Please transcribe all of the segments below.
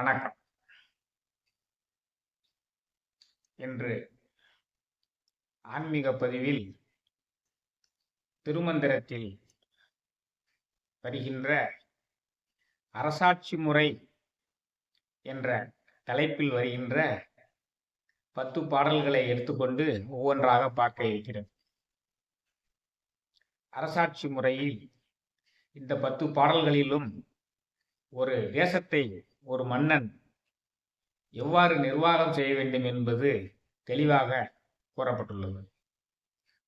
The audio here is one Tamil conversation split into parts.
வணக்கம். இன்று ஆன்மீக பதிவில் திருமந்திரத்தில் வருகின்ற அரசாட்சி முறை என்ற தலைப்பில் வருகின்ற பத்து பாடல்களை எடுத்துக்கொண்டு ஒவ்வொன்றாக பார்க்க இருக்கிறேன் அரசாட்சி முறையில் இந்த பத்து பாடல்களிலும் ஒரு தேசத்தை ஒரு மன்னன் எவ்வாறு நிர்வாகம் செய்ய வேண்டும் என்பது தெளிவாக கூறப்பட்டுள்ளது.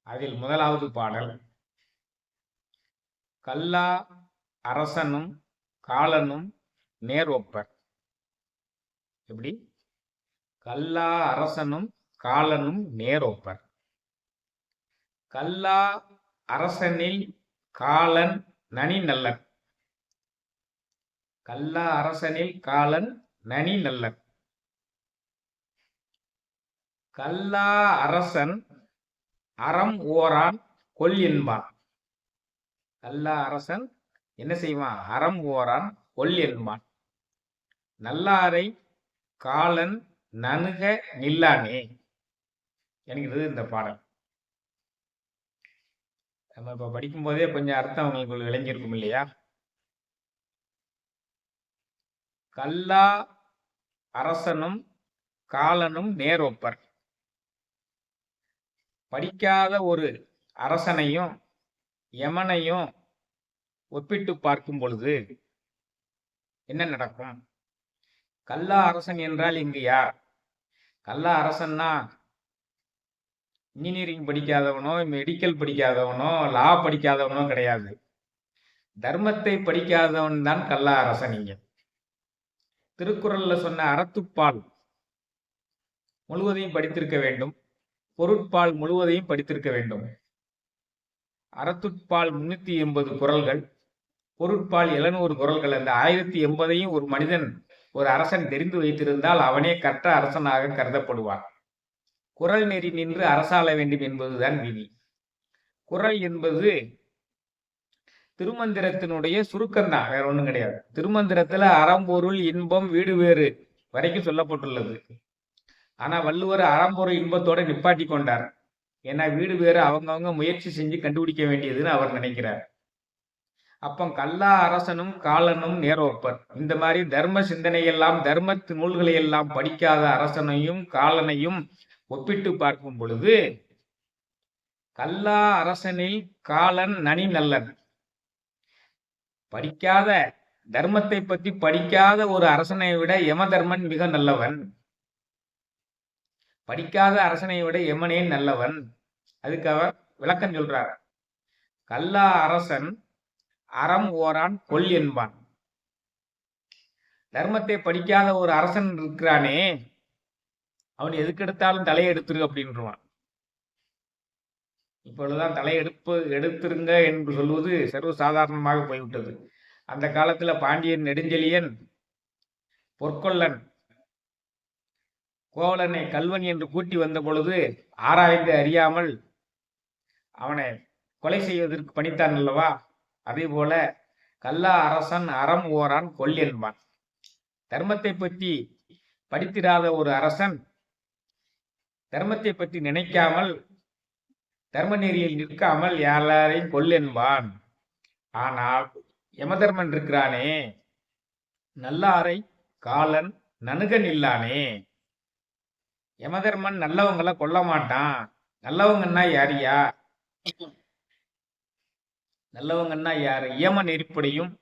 அதில் முதலாவது பாடல் கல்லா அரசனும் காலனும் நேர் ஒப்பர். எப்படி? கல்லா அரசனும் காலனும் நேர் ஒப்பர். கல்லா அரசனில் காலன் நனி நல்லன். கல்லா அரசனில் காலன் நனி நல்லன். கல்லா அரசன் அறம் ஓரான் கொல் என்பான். கல்லா அரசன் என்ன செய்வான்? அறம் ஓரான் கொல் என்பான். நல்லாரை காலன் நனுக நில்லானே என்கிறது இந்த பாடல். நம்ம இப்ப படிக்கும் போதே கொஞ்சம் அர்த்தம் உங்களுக்கு விளைஞ்சிருக்கும் இல்லையா? கல்லா அரசனும் காலனும் நேரொப்பர். படிக்காத ஒரு அரசனையும் யமனையும் ஒப்பிட்டு பார்க்கும் பொழுது என்ன நடக்கும்? கல்லா அரசன் என்றால் இங்கு யார்? கல்லா அரசன்னா இன்ஜினியரிங் படிக்காதவனோ மெடிக்கல் படிக்காதவனோ லா படிக்காதவனோ கிடையாது. தர்மத்தை படிக்காதவன் தான் கல்லா அரசன் இங்கே. திருக்குறள்ல சொன்ன அறத்துப்பால் முழுவதையும் படித்திருக்க வேண்டும். பொருட்பால் முழுவதையும் படித்திருக்க வேண்டும். அறத்துட்பால் முன்னூத்தி எண்பது குரல்கள் பொருட்பால் எழுநூறு குரல்கள் அந்த ஆயிரத்தி எண்பதையும் ஒரு மனிதன் ஒரு அரசன் தெரிந்து வைத்திருந்தால் அவனே கற்ற அரசனாக கருதப்படுவான். குரல் நெறி நின்று அரசாள வேண்டும் என்பதுதான் விதி. குரல் என்பது திருமந்திரத்தினுடைய சுருக்கம் தான் வேற ஒண்ணும் கிடையாது. திருமந்திரத்துல அறம்பொருள் இன்பம் வீடு வேறு வரைக்கும் சொல்லப்பட்டுள்ளது. ஆனா வள்ளுவர் அறம்பொருள் இன்பத்தோட நிப்பாட்டி கொண்டார். ஏன்னா வீடு வேறு அவங்கவங்க முயற்சி செஞ்சு கண்டுபிடிக்க வேண்டியதுன்னு அவர் நினைக்கிறார். அப்போ கல்லா அரசனும் காலனும் நேரோப்பர் இந்த மாதிரி தர்ம சிந்தனையெல்லாம் தர்மத்து நூல்களை எல்லாம் படிக்காத அரசனையும் காலனையும் ஒப்பிட்டு பார்க்கும் பொழுது கல்லா அரசனில் காலன் நனி நல்லன். படிக்காத தர்மத்தை பத்தி படிக்காத ஒரு அரசனை விட யமதர்மன் மிக நல்லவன். படிக்காத அரசனை விட யமனே நல்லவன். அதுக்கு அவர் விளக்கம் சொல்றார் கல்லா அரசன் அறம் ஓரான் கொல் என்பான். தர்மத்தை படிக்காத ஒரு அரசன் இருக்கிறானே அவன் எதுக்கெடுத்தாலும் தலையெடுத்துரு அப்படின்றான் இப்பொழுதுதான் தலையெடுப்பு எடுத்திருங்க என்று சொல்வது சர்வ சாதாரணமாக போய்விட்டது. அந்த காலத்துல பாண்டியன் நெடுஞ்செழியன் பொற்கொல்லன் கோவலனை கல்வன் என்று கூட்டி வந்த பொழுது ஆராய்ந்து அறியாமல் அவனை கொலை செய்வதற்கு பணித்தான் அல்லவா? அதே போல கல்லா அரசன் அறம் ஓரான் கொல் என்பான். தர்மத்தை பற்றி படித்திராத ஒரு அரசன் தர்மத்தை பற்றி நினைக்காமல் தர்ம நெறியில் நிற்காமல் யாரையும் கொல் என்பான் ஆனால் யமதர்மன் இருக்கிறானே? நல்லாரை காலன் நனுகன் இல்லானே? யமதர்மன் நல்லவங்களை கொல்ல மாட்டான் நல்லவங்கன்னா யாரியா? நல்லவங்கன்னா யாரு? இயம நெறிப்படியும்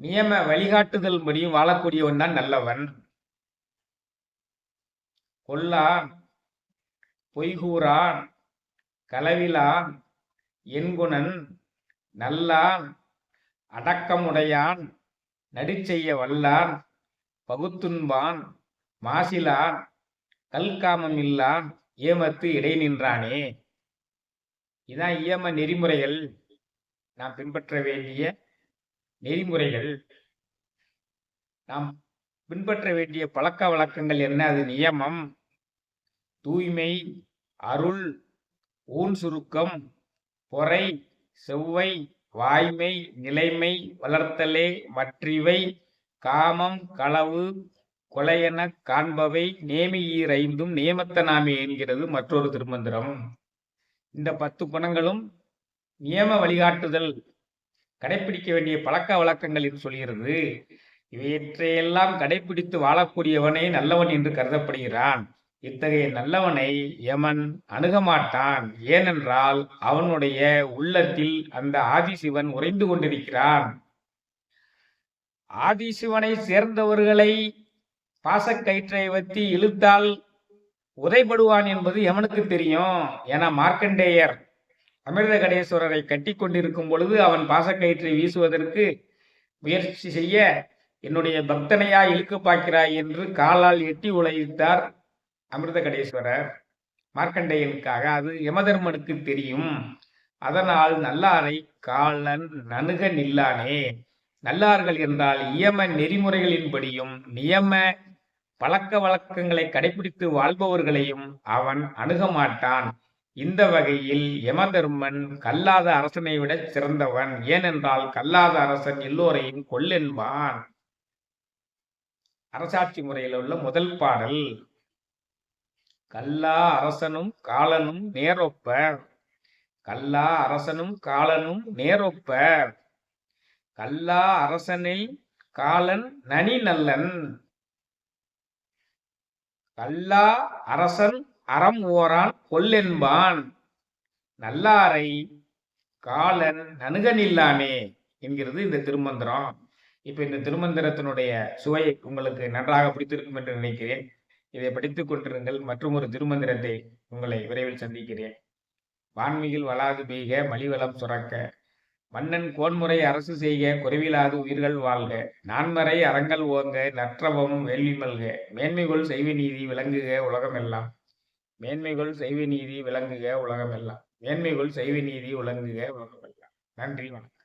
நியம வழிகாட்டுதல் படியும் வாழக்கூடியவன் தான் நல்லவன். கொல்லான். பொய்கூறான் களவிலான் என்குணன் நல்லான் அடக்கமுடையான் நடிச்செய்ய வல்லான் பகுத்துண்பான் மாசிலான் கல்காமம் இல்லான் ஏமத்து இடை நின்றானே இதான் இயம நெறிமுறைகள். நாம் பின்பற்ற வேண்டிய நெறிமுறைகள். நாம் பின்பற்ற வேண்டிய பழக்க வழக்கங்கள் என்ன? அது நியமம். தூய்மை அருள் ஊன் சுருக்கம் பொறை செவ்வை வாய்மை நிலைமை வளர்த்தலே மற்றிவை காமம் களவு கொலையென காண்பவை நேமியீரைந்தும் நியமத்தனாமே என்கிறது மற்றொரு திருமந்திரம். இந்த பத்து குணங்களும் நியம வழிகாட்டுதல் கடைபிடிக்க வேண்டிய பழக்க வழக்கங்கள் என்று சொல்கிறது. இவற்றையெல்லாம் கடைபிடித்து வாழக்கூடியவனே நல்லவன் என்று கருதப்படுகிறான். இத்தகைய நல்லவனை யமன் அணுகமாட்டான் ஏனென்றால் அவனுடைய உள்ளத்தில் அந்த ஆதிசிவன் உறைந்து கொண்டிருக்கிறான். ஆதிசிவனை சேர்ந்தவர்களை பாசக்கயிற்றை வைத்து இழுத்தால் உதைபடுவான் என்பது எவனுக்கு தெரியும் என மார்க்கண்டேயர் அமிர்த கடேஸ்வரரை கட்டி கொண்டிருக்கும் பொழுது அவன் பாசக்கயிற்றை வீசுவதற்கு முயற்சி செய்ய என்னுடைய பக்தனையா இழுக்க பார்க்கிறாய் என்று காலால் எட்டி உழைத்தார் அமிர்த கடேஸ்வரர் மார்க்கண்டேயனுக்காக அது யமதர்மனுக்கு தெரியும். அதனால் நல்லாரை காலன் நணுக நில்லானே. நல்லார்கள் என்றால் இயம நெறிமுறைகளின்படியும் நியம பழக்க வழக்கங்களை கடைபிடித்து வாழ்பவர்களையும் அவன் அணுக மாட்டான். இந்த வகையில் யமதர்மன் கல்லாத அரசனை விட சிறந்தவன். ஏனென்றால் கல்லாத அரசன் எல்லோரையும் கொல்லென்பான். அரசாட்சி முறையில் உள்ள முதல் பாடல். கல்லா அரசனும் காலனும் நேரொப்பர். கல்லா அரசனும் காலனும் நேரொப்பர். கல்லா அரசனில் காலன் நனி நல்லன். கல்லா அரசன் அறம் ஓரான் கொல்லென்பான் நல்லாரை காலன் நனுகனில்லாமே என்கிறது இந்த திருமந்திரம். இப்ப இந்த திருமந்திரத்தினுடைய சுவை உங்களுக்கு நன்றாக பிடித்திருக்கும் என்று நினைக்கிறேன். இதை படித்துக் கொண்டிருங்கள். மற்றும் ஒரு திருமந்திரத்தை உங்களை விரைவில் சந்திக்கிறேன். வான்மையில் வளாது பெய்க மலிவளம் சுரக்க. மன்னன் கோன்முறை அரசு செய்க குறைவிலாது உயிர்கள் வாழ்க. நான்மறை அறங்கள் ஓங்க நற்றவம் வேள்வி மல்க. மேன்மைகொள் செய்வ நீதி விளங்குக உலகமெல்லாம். மேன்மைகொள் செய்வ நீதி விளங்குக உலகமெல்லாம். மேன்மைகொள் செய்வ நீதி விளங்குக உலகமெல்லாம். நன்றி வணக்கம்.